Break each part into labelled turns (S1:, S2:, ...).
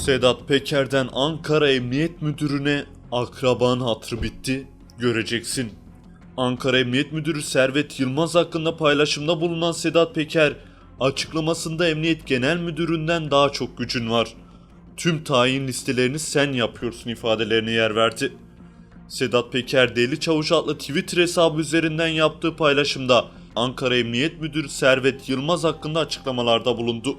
S1: Sedat Peker'den Ankara Emniyet Müdürü'ne akraban hatırı bitti. Göreceksin. Ankara Emniyet Müdürü Servet Yılmaz hakkında paylaşımda bulunan Sedat Peker, açıklamasında Emniyet Genel Müdürü'nden daha çok gücün var. Tüm tayin listelerini sen yapıyorsun ifadelerine yer verdi. Sedat Peker Deli Çavuş adlı Twitter hesabı üzerinden yaptığı paylaşımda Ankara Emniyet Müdürü Servet Yılmaz hakkında açıklamalarda bulundu.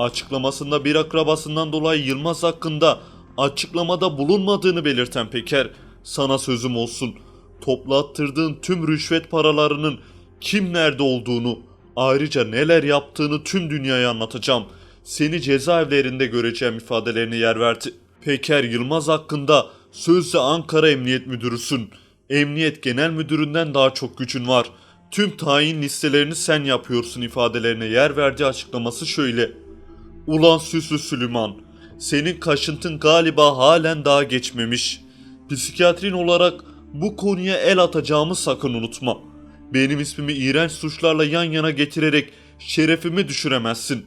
S1: Açıklamasında bir akrabasından dolayı Yılmaz hakkında açıklamada bulunmadığını belirten Peker, sana sözüm olsun, toplattırdığın tüm rüşvet paralarının kim nerede olduğunu, ayrıca neler yaptığını tüm dünyaya anlatacağım. Seni cezaevlerinde göreceğim ifadelerine yer verdi. Peker Yılmaz hakkında sözde Ankara Emniyet Müdürüsün. Emniyet Genel Müdüründen daha çok gücün var. Tüm tayin listelerini sen yapıyorsun ifadelerine yer verdiği açıklaması şöyle. Ulan süslü Süleyman, senin kaşıntın galiba halen daha geçmemiş. Psikiyatrin olarak bu konuya el atacağımı sakın unutma. Benim ismimi iğrenç suçlarla yan yana getirerek şerefimi düşüremezsin.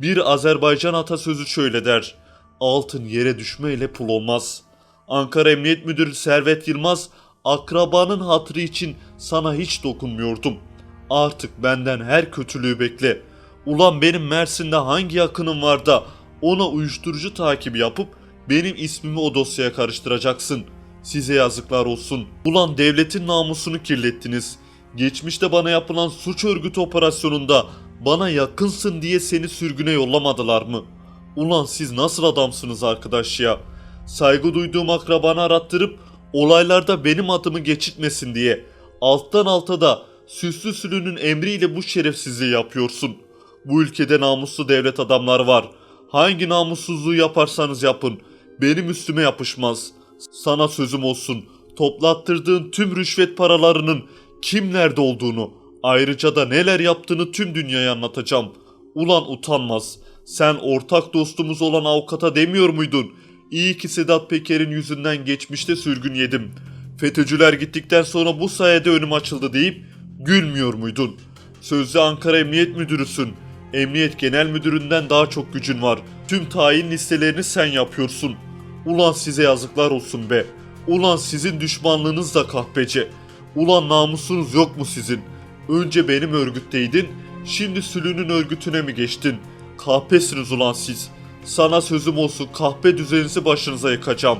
S1: Bir Azerbaycan atasözü şöyle der. Altın yere düşmeyle pul olmaz. Ankara Emniyet Müdürü Servet Yılmaz, akrabanın hatırı için sana hiç dokunmuyordum. Artık benden her kötülüğü bekle. Ulan benim Mersin'de hangi yakınım var da ona uyuşturucu takibi yapıp benim ismimi o dosyaya karıştıracaksın. Size yazıklar olsun. Ulan devletin namusunu kirlettiniz. Geçmişte bana yapılan suç örgütü operasyonunda bana yakınsın diye seni sürgüne yollamadılar mı? Ulan siz nasıl adamsınız arkadaş ya? Saygı duyduğum akrabanı arattırıp olaylarda benim adımı geçitmesin diye alttan alta da süslü sülünün emriyle bu şerefsizliği yapıyorsun. Bu ülkede namuslu devlet adamları var. Hangi namussuzluğu yaparsanız yapın. Benim üstüme yapışmaz. Sana sözüm olsun. Toplattırdığın tüm rüşvet paralarının kim nerede olduğunu, ayrıca da neler yaptığını tüm dünyaya anlatacağım. Ulan utanmaz. Sen ortak dostumuz olan avukata demiyor muydun? İyi ki Sedat Peker'in yüzünden geçmişte sürgün yedim. FETÖ'cüler gittikten sonra bu sayede önüm açıldı deyip gülmüyor muydun? Sözde Ankara Emniyet Müdürüsün. Emniyet Genel Müdüründen daha çok gücün var. Tüm tayin listelerini sen yapıyorsun. Ulan size yazıklar olsun be. Ulan sizin düşmanlığınız da kahpece. Ulan namusunuz yok mu sizin? Önce benim örgütteydin, şimdi Sülü'nün örgütüne mi geçtin? Kahpesiniz ulan siz. Sana sözüm olsun kahpe düzeninizi başınıza yıkacağım.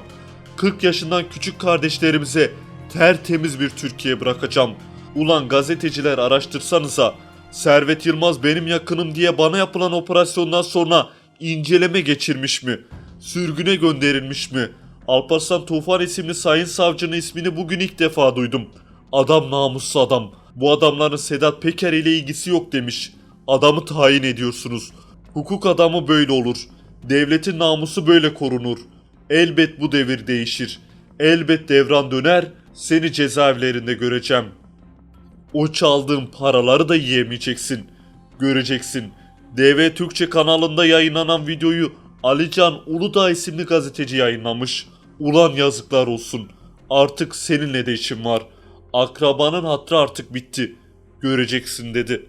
S1: 40 yaşından küçük kardeşlerimize tertemiz bir Türkiye bırakacağım. Ulan gazeteciler araştırsanıza. Servet Yılmaz benim yakınım diye bana yapılan operasyondan sonra inceleme geçirmiş mi? Sürgüne gönderilmiş mi? Alparslan Tufan isimli sayın savcının ismini bugün ilk defa duydum. Adam namuslu adam. Bu adamların Sedat Peker ile ilgisi yok demiş. Adamı tayin ediyorsunuz. Hukuk adamı böyle olur. Devletin namusu böyle korunur. Elbet bu devir değişir. Elbet devran döner. Seni cezaevlerinde göreceğim. O çaldığın paraları da yiyemeyeceksin. Göreceksin. DV Türkçe kanalında yayınlanan videoyu Alican Uludağ isimli gazeteci yayınlamış. Ulan yazıklar olsun. Artık seninle de işim var. Akrabanın hatrı artık bitti. Göreceksin dedi.